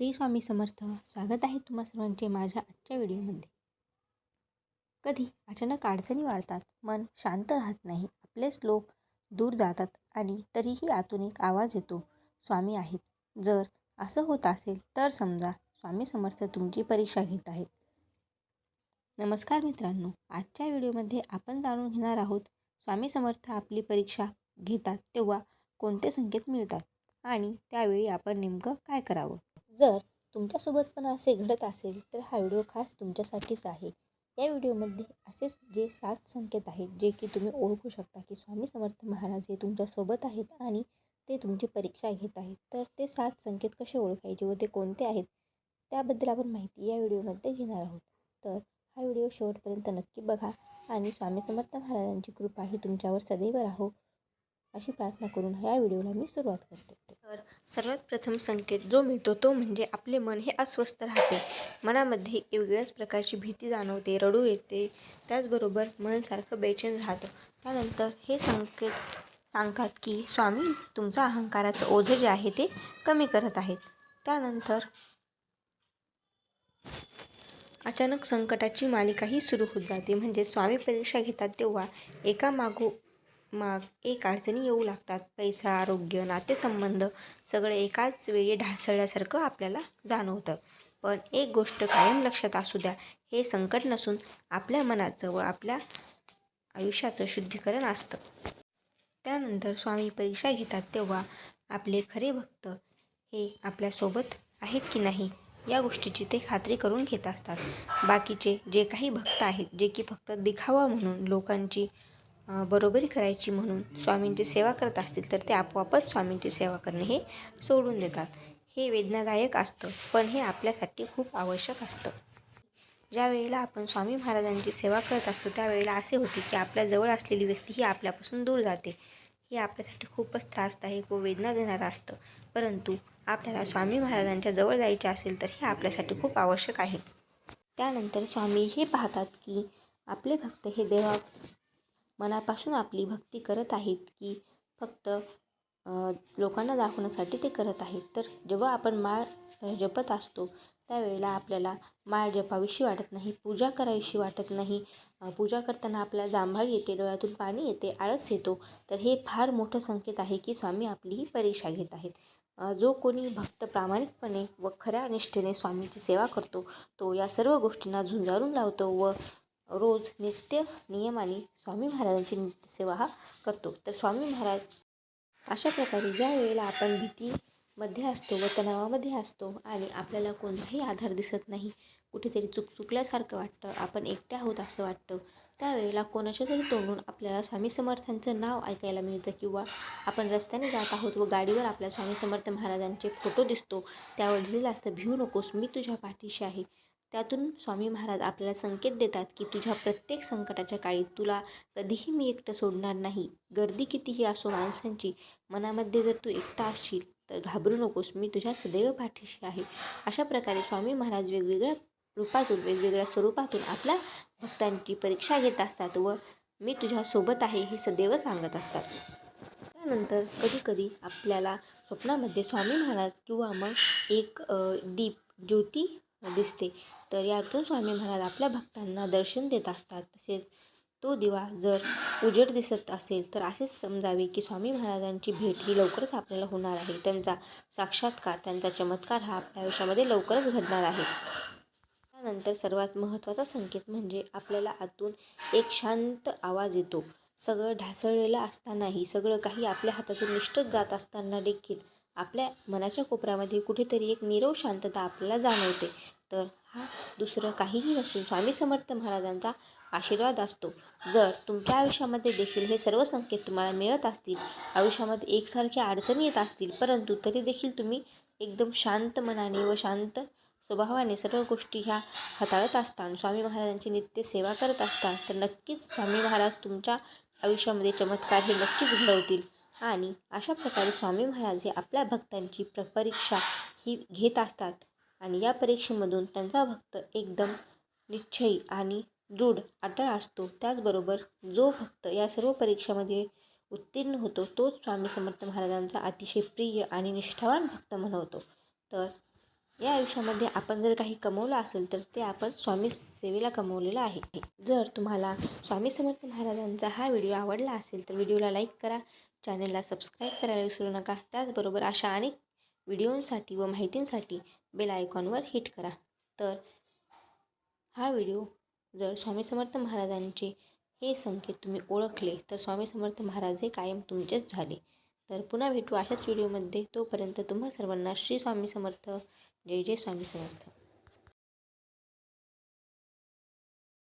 श्री स्वामी समर्थ. स्वागत आहे तुम्हा सर्वांचे माझ्या आजच्या व्हिडिओमध्ये. कधी अचानक अडचणी वाढतात मन शांत राहत नाही आपलेच लोक दूर जातात आणि तरीही आतून एक आवाज येतो स्वामी आहेत. जर असं होत असेल तर समजा स्वामी समर्थ तुमची परीक्षा घेत आहेत. नमस्कार मित्रांनो आजच्या व्हिडिओमध्ये आपण जाणून घेणार आहोत स्वामी समर्थ आपली परीक्षा घेतात तेव्हा कोणते संकेत मिळतात आणि त्यावेळी आपण नेमकं काय करावं? जर तुमच्यासोबत पण असे घडत असेल तर हा व्हिडिओ खास तुमच्यासाठीच आहे. या व्हिडिओमध्ये असेच जे सात संकेत आहेत जे की तुम्ही ओळखू शकता की स्वामी समर्थ महाराज हे तुमच्यासोबत आहेत आणि ते तुमची परीक्षा घेत आहेत. तर ते सात संकेत कसे ओळखायचे व ते कोणते आहेत त्याबद्दल आपण माहिती या व्हिडिओमध्ये घेणार आहोत. तर हा व्हिडिओ शेवटपर्यंत नक्की बघा आणि स्वामी समर्थ महाराजांची कृपा ही तुमच्यावर सदैव राहो. अशी प्रार्थना करून ह्या व्हिडिओला मी सुरुवात करते. तर सर्वात प्रथम संकेत जो मिळतो तो म्हणजे आपले मन हे अस्वस्थ राहते. मनामध्ये वेगळ्याच प्रकारची भीती जाणवते रडू येते. त्याचबरोबर मन सारखं बेचैन राहतं. त्यानंतर हे संकेत सांगतात की स्वामी तुमचा अहंकाराचं ओझं जे आहे ते कमी करत आहेत. त्यानंतर अचानक संकटाची मालिकाही सुरू होत जाते. म्हणजे स्वामी परीक्षा घेतात तेव्हा एका मागो माग एक अडचणी येऊ लागतात. पैसा आरोग्य नातेसंबंध सगळे एकाच वेळी ढासळल्यासारखं आपल्याला जाणवतं. पण एक गोष्ट कायम लक्षात असू द्या हे संकट नसून आपल्या मनाचं व आपल्या आयुष्याचं शुद्धीकरण असतं. त्यानंतर स्वामी परीक्षा घेतात तेव्हा आपले खरे भक्त हे आपल्यासोबत आहेत की नाही या गोष्टीची ते खात्री करून घेत असतात. बाकीचे जे काही भक्त आहेत जे की फक्त दिखावा म्हणून लोकांची बरोबरी करायची म्हणून स्वामींची सेवा करत असतील तर ते आपोआपच स्वामींची सेवा करणे हे सोडून देतात. हे वेदनादायक असतं पण हे आपल्यासाठी खूप आवश्यक असतं. ज्या वेळेला आपण स्वामी महाराजांची सेवा करत असतो त्यावेळेला असे होते की आपल्याजवळ असलेली व्यक्ती ही आपल्यापासून दूर जाते. हे आपल्यासाठी खूपच त्रासदायक व वेदना देणारं असतं. परंतु आपल्याला स्वामी महाराजांच्या जवळ जायचे असेल तर हे आपल्यासाठी खूप आवश्यक आहे. त्यानंतर स्वामी हे पाहतात की आपले भक्त हे देवा मनापासून आपली भक्ती करत आहेत की फक्त लोकांना दाखवण्यासाठी ते करत आहेत. तर जेव्हा आपण माळ जपत असतो त्यावेळेला आपल्याला माळ जपावीशी वाटत नाही पूजा करावीशी वाटत नाही. पूजा करताना आपल्याला जांभळ येते डोळ्यातून पाणी येते आळस येतो. तर हे फार मोठं संकेत आहे की स्वामी आपली ही परीक्षा घेत आहेत. जो कोणी भक्त प्रामाणिकपणे व खऱ्या निष्ठेने स्वामीची सेवा करतो तो या सर्व गोष्टींना झुंजारून लावतो व रोज नित्य नियमाने स्वामी महाराजांची नित्यसेवा हा करतो. तर स्वामी महाराज अशा प्रकारे ज्या वेळेला आपण भीतीमध्ये असतो व तणावामध्ये असतो आणि आपल्याला कोणताही आधार दिसत नाही. कुठेतरी चुक चुकल्यासारखं वाटतं आपण एकट्या आहोत असं वाटतं. त्यावेळेला कोणाच्या तरी तोंडून आपल्याला स्वामी समर्थांचं नाव ऐकायला मिळतं किंवा आपण रस्त्याने जात आहोत व गाडीवर आपल्या स्वामी समर्थ महाराजांचे फोटो दिसतो. त्यावर लिहिलेलं असतं भिऊ नकोस मी तुझ्या पाठीशी आहे. त्यातून स्वामी महाराज आपल्याला संकेत देतात की तुझ्या प्रत्येक संकटाच्या काळी तुला कधीही मी एकटं सोडणार नाही. गर्दी कितीही असो माणसांची मनामध्ये जर तू एकटा असशील तर घाबरू नकोस मी तुझ्या सदैव पाठीशी आहे. अशा प्रकारे स्वामी महाराज वेगवेगळ्या रूपातून वेगवेगळ्या स्वरूपातून आपल्या भक्तांची परीक्षा घेत असतात व मी तुझ्यासोबत आहे हे सदैव सांगत असतात. त्यानंतर कधीकधी आपल्याला स्वप्नामध्ये स्वामी महाराज किंवा मग एक दीप ज्योती दिसते. तर यातून स्वामी महाराज आपल्या भक्तांना दर्शन देत असतात. तसेच तो दिवा जर उजेड दिसत असेल तर असेच समजावे की स्वामी महाराजांची भेट ही लवकरच आपल्याला होणार आहे. त्यांचा साक्षात्कार त्यांचा चमत्कार हा आपल्या आयुष्यामध्ये लवकरच घडणार आहे. त्यानंतर सर्वात महत्त्वाचा संकेत म्हणजे आपल्याला आतून एक शांत आवाज येतो. सगळं ढासळलेलं असतानाही सगळं काही आपल्या हातातून निष्ठच जात असताना देखील आपल्या मनाच्या कोपऱ्यामध्ये कुठेतरी एक निरव शांतता आपल्याला जाणवते. तर हा दुसरं काहीही नसून स्वामी समर्थ महाराजांचा आशीर्वाद असतो. जर तुमच्या आयुष्यामध्ये देखील हे सर्व संकेत तुम्हाला मिळत असतील आयुष्यामध्ये एकसारख्या अडचणी येत असतील परंतु तरी देखील तुम्ही एकदम शांत मनाने व शांत स्वभावाने सर्व गोष्टी ह्या हाताळत असता आणि स्वामी महाराजांची नित्य सेवा करत असता तर नक्कीच स्वामी महाराज तुमच्या आयुष्यामध्ये चमत्कार हे नक्कीच घडवतील. आणि अशा प्रकारे स्वामी महाराज हे आपल्या भक्तांची प्र परीक्षा ही घेत असतात. आणि या परीक्षेमधून त्यांचा भक्त एकदम निश्चयी आणि दृढ अटळ असतो. त्याचबरोबर जो भक्त या सर्व परीक्षेमध्ये उत्तीर्ण होतो तोच स्वामी समर्थ महाराजांचा अतिशय प्रिय आणि निष्ठावान भक्त म्हणवतो तर या आयुष्यामध्ये आपण जर काही कमवलं असेल तर ते आपण स्वामी सेवेला कमवलेलं आहे. जर तुम्हाला स्वामी समर्थ महाराजांचा हा व्हिडिओ आवडला असेल तर व्हिडिओला लाईक करा चॅनलला सबस्क्राईब करायला विसरू नका. त्याचबरोबर अशा अनेक व्हिडिओंसाठी व माहितींसाठी बेल आयकॉनवर हिट करा. तर हा व्हिडिओ जर स्वामी समर्थ महाराजांचे हे संकेत तुम्ही ओळखले तर स्वामी समर्थ महाराज हे कायम तुमचेच झाले. तर पुन्हा भेटू अशाच व्हिडिओमध्ये. तोपर्यंत तुम्हा सर्वांना श्री स्वामी समर्थ. जय जय स्वामी समर्थ.